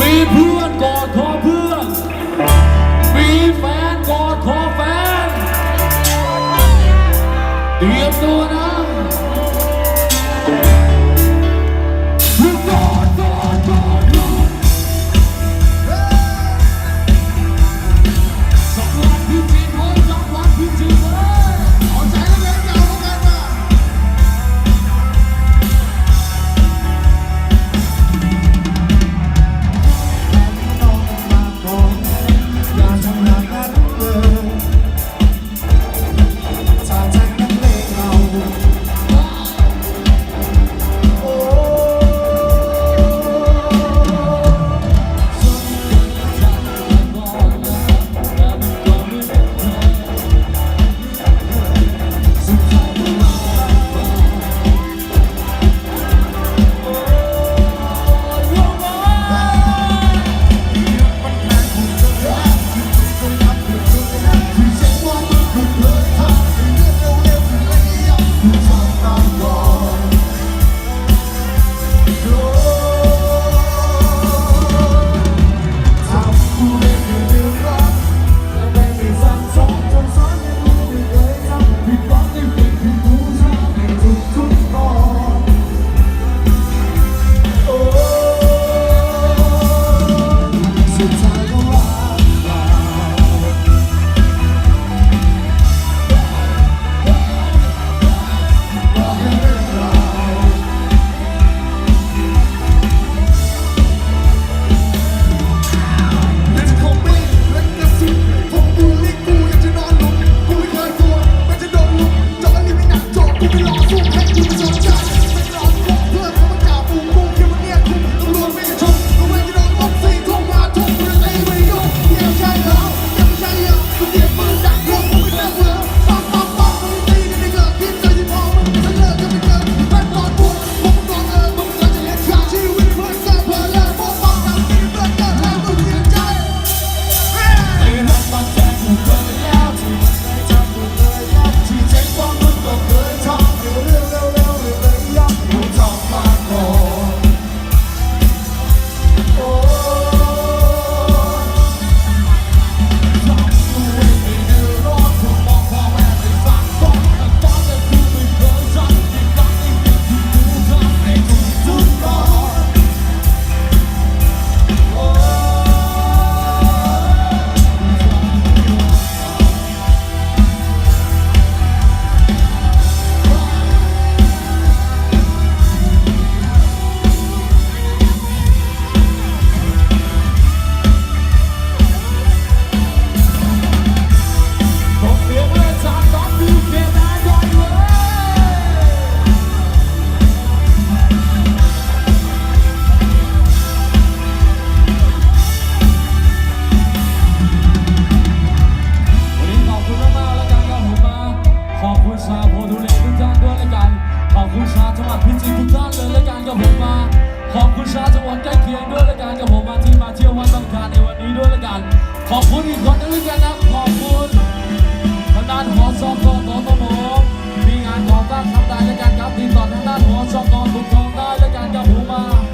มีเพื่อนกอดอเพื่อน มีแฟนกอดอแฟน เตรียมตัวนะ ชาโพดูเลทุานด้วยละกัน ขอบคุณชาจังหวัดพิจิตรทุกท่านเลยละกันกับผมมา ขอบคุณชาจังหวัดใกล้เคียงด้วยละกันกับผมมาที่มาเที่ยววัดบางการในวันนี้ด้วยละกัน ขอบคุณอีกคนนึงละกันนะขอบคุณทางด้านหอสอกองตอตมมีงานขอสร้านทำได้ละกันครับติดต่อทางด้านหอสอกองทุกท่าน